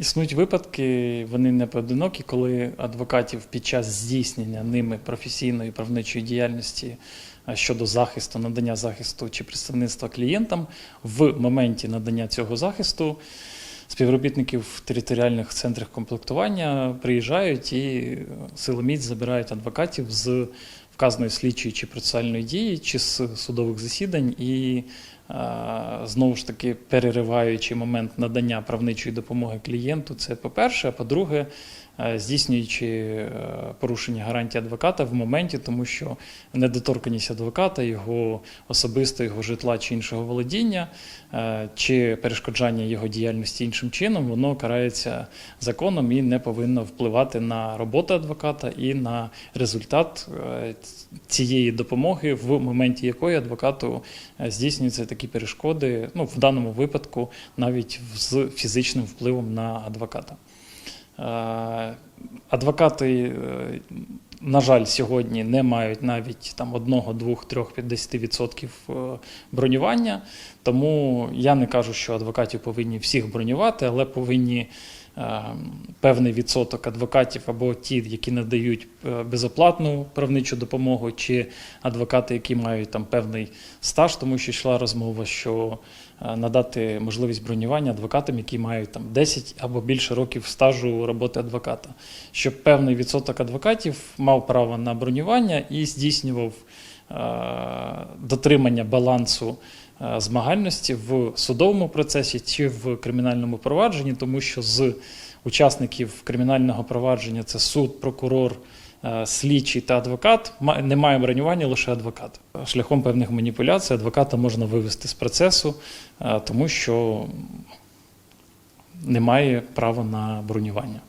Існують випадки, вони не поодинокі, коли адвокатів під час здійснення ними професійної правничої діяльності щодо захисту, надання захисту чи представництва клієнтам в моменті надання цього захисту співробітників територіальних центрів комплектування приїжджають і силоміць забирають адвокатів з вказаної слідчої чи процесуальної дії, чи з судових засідань і знову ж таки перериваючи момент надання правничої допомоги клієнту, це по-перше, а по-друге, е, здійснюючи е, порушення гарантії адвоката в моменті, тому що недоторканість адвоката, його особисто його житла чи іншого володіння, е, чи перешкоджання його діяльності іншим чином, воно карається законом і не повинно впливати на роботу адвоката і на результат цієї допомоги, в моменті якої адвокату е, здійснюються такі перешкоди, ну в даному випадку навіть з фізичним впливом на адвоката. Е, Адвокати, е, на жаль, сьогодні не мають навіть там 1, 2, 3, 50% е, бронювання. Тому я не кажу, що адвокатів повинні всіх бронювати, але повинні певний відсоток адвокатів або ті, які надають е, безоплатну правничу допомогу, чи адвокати, які мають там певний стаж, тому що йшла розмова, що е, надати можливість бронювання адвокатам, які мають там 10 або більше років стажу роботи адвоката, щоб певний відсоток адвокатів мав право на бронювання і здійснював е, дотримання балансу змагальності в судовому процесі чи в кримінальному провадженні, тому що з учасників кримінального провадження це суд, прокурор. е, Слідчий та адвокат ма- немає бронювання лише адвокат. Шляхом певних маніпуляцій адвоката можна вивести з процесу, е, тому що немає права на бронювання.